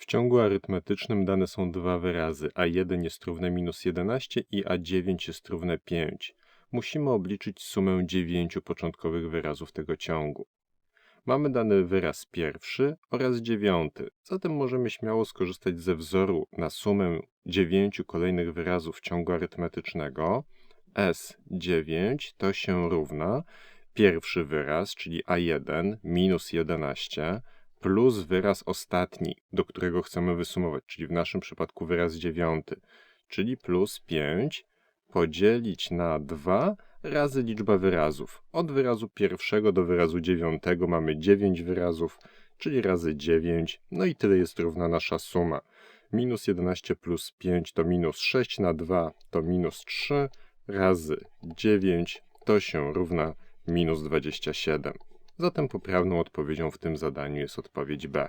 W ciągu arytmetycznym dane są dwa wyrazy, a1 jest równe minus 11 i a9 jest równe 5. Musimy obliczyć sumę dziewięciu początkowych wyrazów tego ciągu. Mamy dany wyraz pierwszy oraz dziewiąty, zatem możemy śmiało skorzystać ze wzoru na sumę dziewięciu kolejnych wyrazów ciągu arytmetycznego. S9 to się równa pierwszy wyraz, czyli A1 minus 11 plus wyraz ostatni, do którego chcemy wysumować, czyli w naszym przypadku wyraz dziewiąty, czyli plus 5 podzielić na 2 razy liczba wyrazów. Od wyrazu pierwszego do wyrazu dziewiątego mamy 9 wyrazów, czyli razy 9, no i tyle jest równa nasza suma. Minus 11 plus 5 to minus 6 na 2 to minus 3 razy 9 to się równa minus 27. Zatem poprawną odpowiedzią w tym zadaniu jest odpowiedź B.